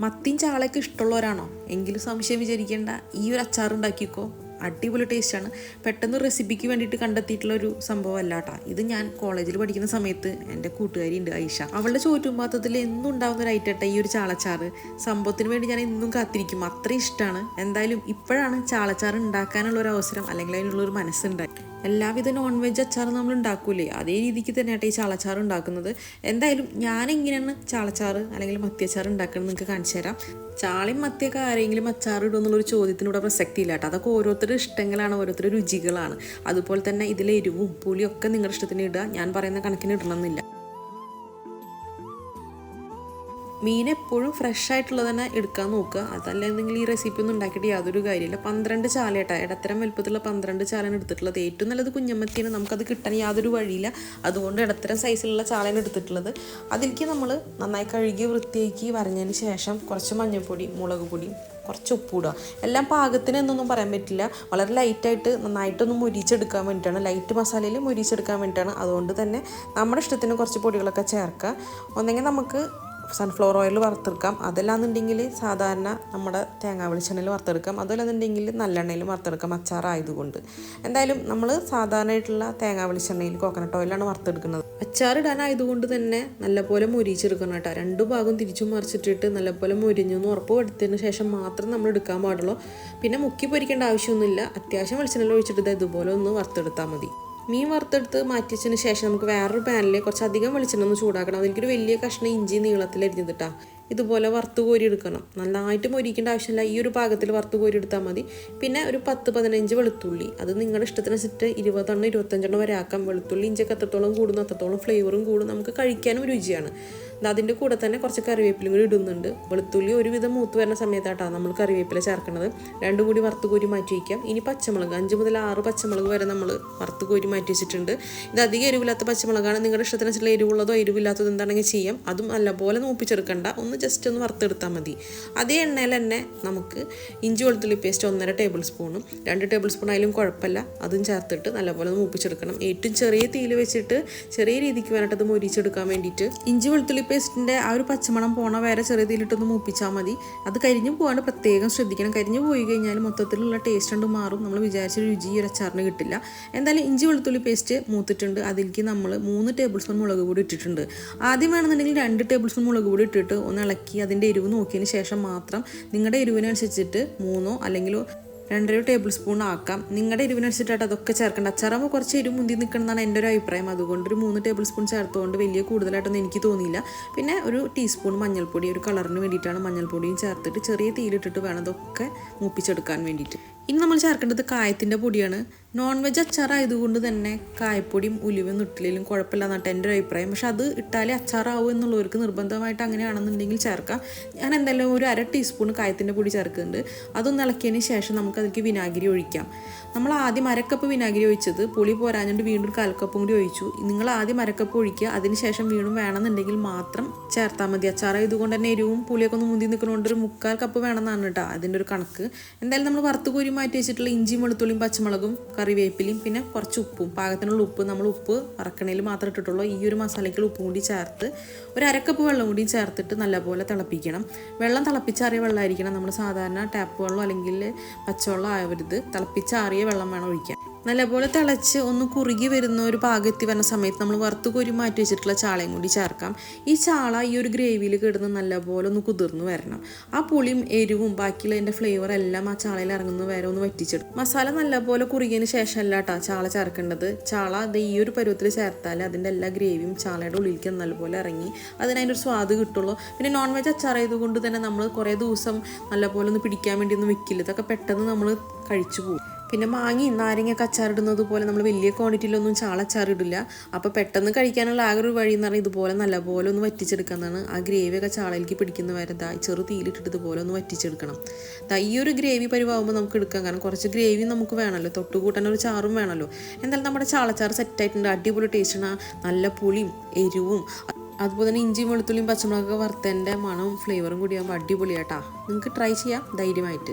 മത്തിയും ചാളയൊക്കെ ഇഷ്ടമുള്ളവരാണോ? എങ്കിലും സംശയം വിചാരിക്കേണ്ട. ഈ ഒരു അച്ചാർ ഉണ്ടാക്കിക്കോ. അടിപൊളി ടേസ്റ്റാണ് പെട്ടെന്ന് റെസിപ്പിക്ക് വേണ്ടിയിട്ട് കണ്ടെത്തിയിട്ടുള്ള ഒരു സംഭവം അല്ല കേട്ടോ ഇത് ഞാൻ കോളേജിൽ പഠിക്കുന്ന സമയത്ത് എന്റെ കൂട്ടുകാരി ഉണ്ട് ഐഷ. അവളുടെ ചോറ്റുപാത്രത്തിൽ എന്നും ഉണ്ടാകുന്ന ഒരു ഐറ്റട്ട ഈ ഒരു ചാളച്ചാറ്. സംഭവത്തിന് വേണ്ടി ഞാൻ എന്നും കാത്തിരിക്കും. അത്ര ഇഷ്ടമാണ് എന്തായാലും ഇപ്പോഴാണ് ചാളച്ചാറ് ഉണ്ടാക്കാനുള്ള ഒരു അവസരം അല്ലെങ്കിൽ അതിനുള്ളൊരു മനസ്സുണ്ടായി എല്ലാവിധ നോൺ വെജ് അച്ചാർ നമ്മൾ ഉണ്ടാക്കൂലേ അതേ രീതിക്ക് തന്നെയാട്ടെ ഈ ചാളച്ചാർ ഉണ്ടാക്കുന്നത്. എന്തായാലും ഞാൻ എങ്ങനെയാണ് ചാളച്ചാറ് അല്ലെങ്കിൽ മത്തിയച്ചാറ് ഉണ്ടാക്കുന്നത് നിങ്ങൾക്ക് കാണിച്ചു തരാം. ചാളയും മത്തിയൊക്കെ ആരെങ്കിലും അച്ചാർ ഇടും എന്നുള്ളൊരു ചോദ്യത്തിനൂടെ പ്രസക്തി ഇല്ല കേട്ടോ അതൊക്കെ ഓരോരുത്തരുടെ ഇഷ്ടങ്ങളാണ് ഓരോരുത്തരുടെ രുചികളാണ്. അതുപോലെ തന്നെ ഇതിലെ എരിവും പുളിയൊക്കെ നിങ്ങളുടെ ഇഷ്ടത്തിന് ഇടുക. ഞാൻ പറയുന്ന കണക്കിന് ഇടണമെന്നില്ല. മീൻ എപ്പോഴും ഫ്രഷ് ആയിട്ടുള്ളത് തന്നെ എടുക്കാൻ നോക്കുക. അതല്ലെങ്കിൽ ഈ റെസിപ്പി ഒന്നും ഉണ്ടാക്കിയിട്ട് യാതൊരു കാര്യമില്ല. പന്ത്രണ്ട് ചാലയാട്ടാ ഇടത്തരം വലുപ്പത്തിലുള്ള പന്ത്രണ്ട് ചാലാണ് എടുത്തിട്ടുള്ളത്. ഏറ്റവും നല്ലത് കുഞ്ഞമ്മത്തിയാണ്. നമുക്കത് കിട്ടാൻ യാതൊരു വഴിയില്ല. അതുകൊണ്ട് ഇടത്തരം സൈസിലുള്ള ചാലൻ എടുത്തിട്ടുള്ളത്. അതിലേക്ക് നമ്മൾ നന്നായി കഴുകി വൃത്തിയാക്കി വരഞ്ഞതിന് ശേഷം കുറച്ച് മഞ്ഞൾപ്പൊടി മുളക് പൊടി കുറച്ച് ഉപ്പിടുക എല്ലാം പാകത്തിന് എന്നൊന്നും പറയാൻ പറ്റില്ല. വളരെ ലൈറ്റായിട്ട് നന്നായിട്ടൊന്ന് മുരിച്ചെടുക്കാൻ വേണ്ടിയിട്ടാണ്. ലൈറ്റ് മസാലയിൽ മുരിച്ചെടുക്കാൻ വേണ്ടിയിട്ടാണ്. അതുകൊണ്ട് തന്നെ നമ്മുടെ ഇഷ്ടത്തിന് കുറച്ച് പൊടികളൊക്കെ ചേർക്കുക. ഒന്നെങ്കിൽ നമുക്ക് സൺഫ്ലവർ ഓയിൽ വറുത്തെടുക്കാം. അതല്ലാന്നുണ്ടെങ്കിൽ സാധാരണ നമ്മുടെ തേങ്ങാ വെളിച്ചെണ്ണയിൽ വറുത്തെടുക്കാം. അതല്ലാന്നുണ്ടെങ്കിൽ നല്ലെണ്ണയിൽ വറുത്തെടുക്കാം അച്ചാറായതുകൊണ്ട്. എന്തായാലും നമ്മൾ സാധാരണയായിട്ടുള്ള തേങ്ങാ വെളിച്ചെണ്ണയിൽ കോക്കനട്ട് ഓയിലാണ് വറുത്തെടുക്കുന്നത്. അച്ചാറിടാനായതുകൊണ്ട് തന്നെ നല്ലപോലെ മൊരിച്ചെടുക്കണം കേട്ടോ. രണ്ടു ഭാഗം തിരിച്ചു മറിച്ചിട്ടിട്ട് നല്ലപോലെ മൊരിഞ്ഞെന്ന് ഉറപ്പ് വരുത്തിയതിന് ശേഷം മാത്രം നമ്മൾ എടുക്കാൻ പാടുള്ളൂ. പിന്നെ മുക്കി പൊരിക്കേണ്ട ആവശ്യമൊന്നുമില്ല. അത്യാവശ്യം വെളിച്ചെണ്ണയിൽ ഒഴിച്ചിട്ട് ഇതുപോലെ ഒന്ന് വറുത്തെടുത്താൽ മതി. മീൻ വറുത്തെടുത്ത് മാറ്റിച്ചതിന് ശേഷം നമുക്ക് വേറൊരു പാനിൽ കുറച്ചധികം വെളിച്ചെണ്ണ ഒന്ന് ചൂടാക്കണം. അതിലേക്കൊരു വലിയ കഷ്ണം ഇഞ്ചി നീളത്തിൽ അരിഞ്ഞിട്ടാ ഇതുപോലെ വറുത്ത് കോരി എടുക്കണം. നന്നായിട്ട് മൊരിക്കേണ്ട ആവശ്യമില്ല. ഈ ഒരു പാകത്തിൽ വറുത്ത് കോരി എടുത്താൽ മതി. പിന്നെ ഒരു പത്ത് പതിനഞ്ച് വെളുത്തുള്ളി. അത് നിങ്ങളുടെ ഇഷ്ടത്തിനനുസരിച്ച് ഇരുപതെണ്ണം ഇരുപത്തഞ്ചെണ്ണം വരെ ആക്കാം. വെളുത്തുള്ളി ഇഞ്ചൊക്കെ എത്രത്തോളം കൂടുന്നു അത്രത്തോളം ഫ്ലേവറും കൂടും നമുക്ക് കഴിക്കാനും രുചിയാണ്. അതിന്റെ കൂടെ തന്നെ കുറച്ച് കറിവേപ്പിലും കൂടി ഇടുന്നുണ്ട്. വെളുത്തുള്ളി ഒരുവിധം മൂത്ത് വരുന്ന സമയത്തായിട്ടാണ് നമ്മൾ കറിവേപ്പില ചേർക്കുന്നത് രണ്ടും കൂടി വറുത്ത് കോരി മാറ്റി വയ്ക്കാം ഇനി പച്ചമുളക് അഞ്ച് മുതൽ ആറ് പച്ചമുളക് വരെ നമ്മൾ വറുത്ത് കോരി മാറ്റി വെച്ചിട്ടുണ്ട്. ഇത് അധികം എരിവില്ലാത്ത പച്ചമുളകാണ്. നിങ്ങളുടെ ഇഷ്ടത്തിനനുസരിച്ചുള്ള എരിവുള്ളതോ എരിവില്ലാത്തതോ എന്താണെങ്കിൽ ചെയ്യാം. അതും നല്ലപോലെ നോപ്പിച്ചെടുക്കണ്ട ഒന്ന് ജസ്റ്റ് ഒന്ന് വറുത്തെടുത്താൽ മതി. അതേ എണ്ണയിൽ തന്നെ നമുക്ക് ഇഞ്ചി വെളുത്തുള്ളി പേസ്റ്റ് ഒന്നര ടേബിൾ സ്പൂണും രണ്ട് ടേബിൾ സ്പൂൺ ആയാലും കുഴപ്പമില്ല അതും ചേർത്തിട്ട് നല്ലപോലെ മൂപ്പിച്ചെടുക്കണം. ഏറ്റവും ചെറിയ തീയിൽ വെച്ചിട്ട് ചെറിയ രീതിക്ക് വേണ്ടിയിട്ട് അത് മൊരിച്ചെടുക്കാൻ വേണ്ടിയിട്ട് ഇഞ്ചി വെളുത്തുള്ളി പേസ്റ്റിന്റെ ആ ഒരു പച്ചമണം പോണ വരെ ചെറിയ തീയിലിട്ടൊന്ന് മൂപ്പിച്ചാൽ മതി. അത് കരിഞ്ഞു പോകാണ്ട് പ്രത്യേകം ശ്രദ്ധിക്കണം. കരിഞ്ഞു പോയി കഴിഞ്ഞാൽ മൊത്തത്തിലുള്ള ടേസ്റ്റ് കൊണ്ട് മാറും. നമ്മൾ വിചാരിച്ച രുചി ഒരു അച്ചാറിന് കിട്ടില്ല. എന്തായാലും ഇഞ്ചി വെളുത്തുള്ളി പേസ്റ്റ് മൂത്തിട്ടുണ്ട്. അതിലേക്ക് നമ്മൾ മൂന്ന് ടേബിൾ സ്പൂൺ മുളക് പൊടി ഇട്ടിട്ടുണ്ട്. ആദ്യം വേണമെന്നുണ്ടെങ്കിൽ രണ്ട് ടേബിൾ സ്പൂൺ മുളക് പൊടി ഇട്ടിട്ട് ഒന്ന് ഇളക്കി അതിന്റെ എരിവ് നോക്കിയതിന് ശേഷം മാത്രം നിങ്ങളുടെ എരിവിനനുസരിച്ചിട്ട് മൂന്നോ അല്ലെങ്കിൽ രണ്ടര ടേബിൾ സ്പൂൺ ആക്കാം. നിങ്ങളുടെ എരിവിനനുസരിച്ചിട്ട് അതൊക്കെ ചേർക്കേണ്ട. അച്ചാറാകുമ്പോൾ കുറച്ച് എരിവ് മുന്തി നിൽക്കണമെന്നാണ് എന്റെ ഒരു അഭിപ്രായം. അതുകൊണ്ട് ഒരു മൂന്ന് ടേബിൾ സ്പൂൺ ചേർത്തുകൊണ്ട് വലിയ കൂടുതലായിട്ടൊന്നും എനിക്ക് തോന്നിയില്ല. പിന്നെ ഒരു ടീസ്പൂൺ മഞ്ഞൾപ്പൊടി ഒരു കളറിന് വേണ്ടിയിട്ടാണ് മഞ്ഞൾപ്പൊടിയും ചേർത്തിട്ട് ചെറിയ തീയിലിട്ടിട്ട് വേണം അതൊക്കെ മൂപ്പിച്ചെടുക്കാൻ വേണ്ടിയിട്ട്. ഇനി നമ്മൾ ചേർക്കേണ്ടത് കായത്തിന്റെ പൊടിയാണ്. നോൺ വെജ് അച്ചാറായതുകൊണ്ട് തന്നെ കായപ്പൊടിയും ഉലിവും നുട്ടിലും കുഴപ്പമില്ല എന്നാട്ട് എന്റെ ഒരു അഭിപ്രായം. പക്ഷെ അത് ഇട്ടാലേ അച്ചാറാവും എന്നുള്ളവർക്ക് നിർബന്ധമായിട്ട് അങ്ങനെയാണെന്നുണ്ടെങ്കിൽ ചേർക്കാം. ഞാൻ എന്തായാലും ഒരു അര ടീസ്പൂൺ കായത്തിന്റെ പൊടി ചേർക്കുന്നുണ്ട്. അതൊന്ന് ഇളക്കിയതിന് ശേഷം നമുക്ക് അതിലേക്ക് വിനാഗിരി ഒഴിക്കാം. നമ്മൾ ആദ്യം അരക്കപ്പ് വിനാഗിരി ഒഴിച്ചത് പുളി പോരാഞ്ഞിട്ട് വീണ്ടും കാൽക്കപ്പും കൂടി ഒഴിച്ചു. നിങ്ങൾ ആദ്യം അരക്കപ്പ് ഒഴിക്കുക. അതിന് ശേഷം വീണ്ടും വേണമെന്നുണ്ടെങ്കിൽ മാത്രം ചേർത്താൽ മതി. അച്ചാറായതുകൊണ്ട് തന്നെ എരിവും പുളിയൊക്കെ ഒന്ന് മുന്തി നിൽക്കുന്നതുകൊണ്ട് ഒരു മുക്കാൽ കപ്പ് വേണമെന്നാണ് കേട്ടോ അതിന്റെ ഒരു കണക്ക്. എന്തായാലും നമ്മൾ വറുത്ത് കോരി മാറ്റി വെച്ചിട്ടുള്ള ഇഞ്ചിയും വെളുത്തുള്ളിയും പച്ചമുളകും കറിവേപ്പിലയും പിന്നെ കുറച്ച് ഉപ്പും. പാകത്തിനുള്ള ഉപ്പ് നമ്മൾ ഉപ്പ് വറക്കണയിൽ മാത്രം ഇട്ടിട്ടുള്ളൂ. ഈ ഒരു മസാലയ്ക്ക് ഉപ്പും കൂടി ചേർത്ത് ഒരു അരക്കപ്പ് വെള്ളം കൂടി ചേർത്തിട്ട് നല്ലപോലെ തിളപ്പിക്കണം. വെള്ളം തിളപ്പിച്ചാറിയ വെള്ളമായിരിക്കണം നമ്മൾ സാധാരണ ടാപ്പ് വെള്ളം അല്ലെങ്കിൽ പച്ചവെള്ളം ആവരുത്. തിളപ്പിച്ചാറിയ വെള്ളം വേണം ഒഴിക്കാൻ. നല്ലപോലെ തിളച്ച് ഒന്ന് കുറുകി വരുന്ന ഒരു പാകത്തി വരുന്ന സമയത്ത് നമ്മൾ വറുത്ത് കോരി മാറ്റി വെച്ചിട്ടുള്ള ചാളയും കൂടി ചേർക്കാം. ഈ ചാള ഈ ഒരു ഗ്രേവിയിൽ കിടന്ന് നല്ലപോലെ ഒന്ന് കുതിർന്ന് വരണം. ആ പുളിയും എരിവും ബാക്കിയുള്ള അതിന്റെ ഫ്ലേവർ എല്ലാം ആ ചാളയിൽ ഇറങ്ങുന്ന വരെ ഒന്ന് വറ്റിച്ചെടുക്കും. മസാല നല്ലപോലെ കുറുകിയതിന് ശേഷം അല്ല കേട്ടോ ചാള ചേർക്കേണ്ടത്. ചാള അത് ഈ ഒരു പരുവത്തിൽ ചേർത്താൽ അതിന്റെ എല്ലാ ഗ്രേവിയും ചാളയുടെ ഉള്ളിലേക്ക് നല്ലപോലെ ഇറങ്ങി അതിന് ഒരു സ്വാദ് കിട്ടുള്ളൂ. പിന്നെ നോൺ വെജ് അച്ചാറായതുകൊണ്ട് തന്നെ നമ്മൾ കുറേ ദിവസം നല്ലപോലെ ഒന്ന് പിടിക്കാൻ വേണ്ടി ഒന്നും വെക്കില്ല. ഇതൊക്കെ പെട്ടെന്ന് നമ്മൾ കഴിച്ചു പോകും. പിന്നെ മാങ്ങി നാരങ്ങയൊക്കെ അച്ചാറിടുന്നത് പോലെ നമ്മൾ വലിയ ക്വാണ്ടിറ്റിയിലൊന്നും ചാളച്ചാറിടില്ല അപ്പോൾ പെട്ടെന്ന് കഴിക്കാനുള്ള ആകെ ഒരു വഴി എന്ന് പറഞ്ഞാൽ ഇതുപോലെ നല്ലപോലെ ഒന്ന് വറ്റിച്ചെടുക്കുന്നതാണ് ആ ഗ്രേവിയൊക്കെ ചാളയിലേക്ക് പിടിക്കുന്ന വരെ ദാ ചെറു തീയിലിട്ടിട്ട് ഇതുപോലെ ഒന്ന് വറ്റിച്ചെടുക്കണം. ദാ ഈ ഒരു ഗ്രേവി പരിവാകുമ്പോൾ നമുക്ക് എടുക്കാം. കാരണം കുറച്ച് ഗ്രേവി നമുക്ക് വേണമല്ലോ തൊട്ടുകൂട്ടാൻ ഒരു ചാറും വേണമല്ലോ എന്തായാലും നമ്മുടെ ചാളച്ചാറ് സെറ്റായിട്ടുണ്ട് അടിപൊളി ടേസ്റ്റാണ് നല്ല പുളിയും എരിവും അതുപോലെ തന്നെ ഇഞ്ചിയും വെളുത്തുള്ളിയും പച്ചമുളകൊക്കെ വറുത്തതിന്റെ മണവും ഫ്ലേവറും കൂടി ആകുമ്പോൾ അടിപൊളിയാട്ടാ. നിങ്ങൾക്ക് ട്രൈ ചെയ്യാം ധൈര്യമായിട്ട്.